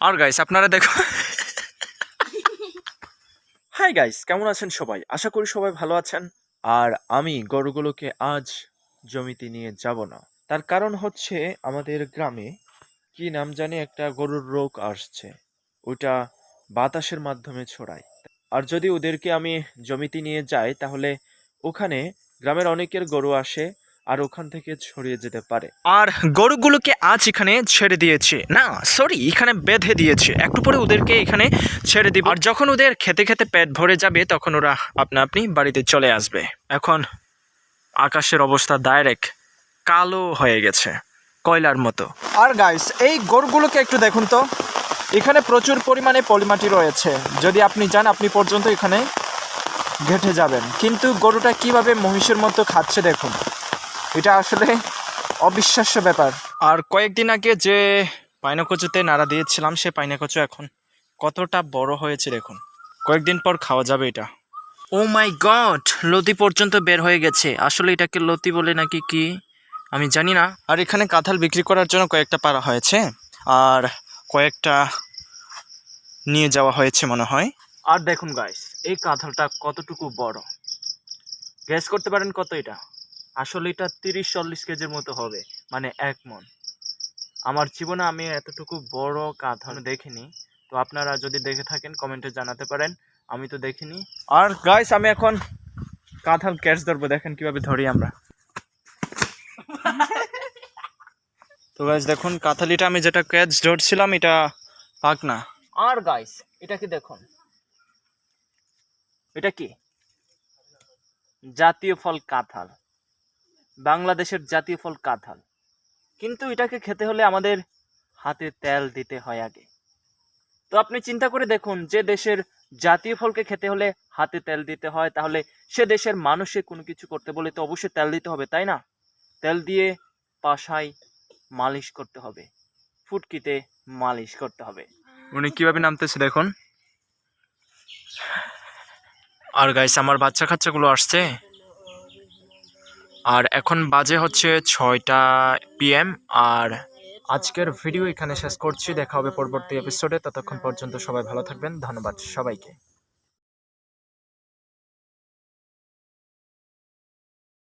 আর guys আপনারা দেখো hi guys কেমন আছেন সবাই? আশা করি সবাই ভালো আছেন। আর আমি গরুগুলোকে আজ জমিতে নিয়ে যাব না। তার কারণ হচ্ছে আমাদের গ্রামে কি নাম জানি একটা গরুর রোগ আসছে। ওটা বাতাসের মাধ্যমে ছড়ায়। আর যদি ওদেরকে আমি জমিতে নিয়ে যাই, তাহলে ওখানে গ্রামের অনেকের গরু আসে। আর ওখান থেকে ছড়িয়ে যেতে পারে। আর গরুগুলোকে আজ এখানে ছেড়ে দিয়েছে। না সরি এখানে বেঁধে দিয়েছে। একটু পরে ওদেরকে এখানে ছেড়ে দিব। আর যখন ওদের খেতে খেতে পেট ভরে যাবে তখন ওরা আপনা আপনি বাড়িতে চলে আসবে। এখন আকাশের অবস্থা ডাইরেক্ট কালো হয়ে গেছে কয়লার মতো। আর গাইস এই গরুগুলোকে একটু দেখুন তো। এখানে প্রচুর পরিমাণে পলিমাটি রয়েছে। যদি আপনি যান আপনি পর্যন্ত এখানে ঘেটে যাবেন। কিন্তু গরুটা কীভাবে মহিষের মতো খাচ্ছে দেখুন। এটা আসলে অবিশ্বাস্য ব্যাপার। আর কয়েকদিন আগে যে পাইনাকচুতে নাড়া দিয়েছিলাম সে পাইনাকচু এখন কতটা বড় হয়েছে দেখুন। কয়েকদিন পর খাওয়া যাবে এটা। ও মাই গড লতি পর্যন্ত বের হয়ে গেছে। আসলে এটাকে লতি বলে নাকি কি? আমি জানি না। আর এখানে কাঁঠাল বিক্রি করার জন্য কয়েকটা পারা হয়েছে আর কয়েকটা নিয়ে যাওয়া হয়েছে মনে হয়। আর দেখুন গাইস এই কাঁঠালটা কতটুকু বড়। গ্যাস করতে পারেন কত এটা? আসলে এটা তিরিশ চল্লিশ কেজির মতো হবে মানে এক মন। আমার জীবনে আমি এতটুকু বড় কাঁঠাল দেখিনি। তো আপনারা যদি দেখে থাকেন, কমেন্টে জানাতে পারেন। আমি তো দেখিনি। আর গাইস আমি এখন কাঁথাল ক্যাচ ধরবো। দেখেন কীভাবে ধরি আমরা। তো গাইস দেখুন কাঁথালিটা আমি যেটা ক্যাচ ধরছিলাম, এটা পাক না। আর গাইস এটা কি দেখুন? এটা কি? জাতীয় ফল কাঁঠাল। বাংলাদেশের জাতীয় ফল কাঁঠাল। কিন্তু এটাকে খেতে হলে আমাদের হাতে তেল দিতে হয় আগে। তো আপনি চিন্তা করে দেখুন, যে দেশের জাতীয় ফলকে খেতে হলে হাতে তেল দিতে হয়, তাহলে সে দেশের মানুষে কোনো কিছু করতে বলে তো অবশ্যই তেল দিতে হবে, তাই না? তেল দিয়ে পাশায় মালিশ করতে হবে। ফুটকিতে মালিশ করতে হবে। উনি কীভাবে নামতেছে দেখুন। আর গাইস আমার বাচ্চা কাচ্চাগুলো আসছে। আর এখন বাজে হচ্ছে ছয়টা পিএম আর আজকের ভিডিও এখানে শেষ করছি। দেখা হবে পরবর্তী এপিসোডে ততক্ষণ পর্যন্ত সবাই ভালো থাকবেন। ধন্যবাদ সবাইকে।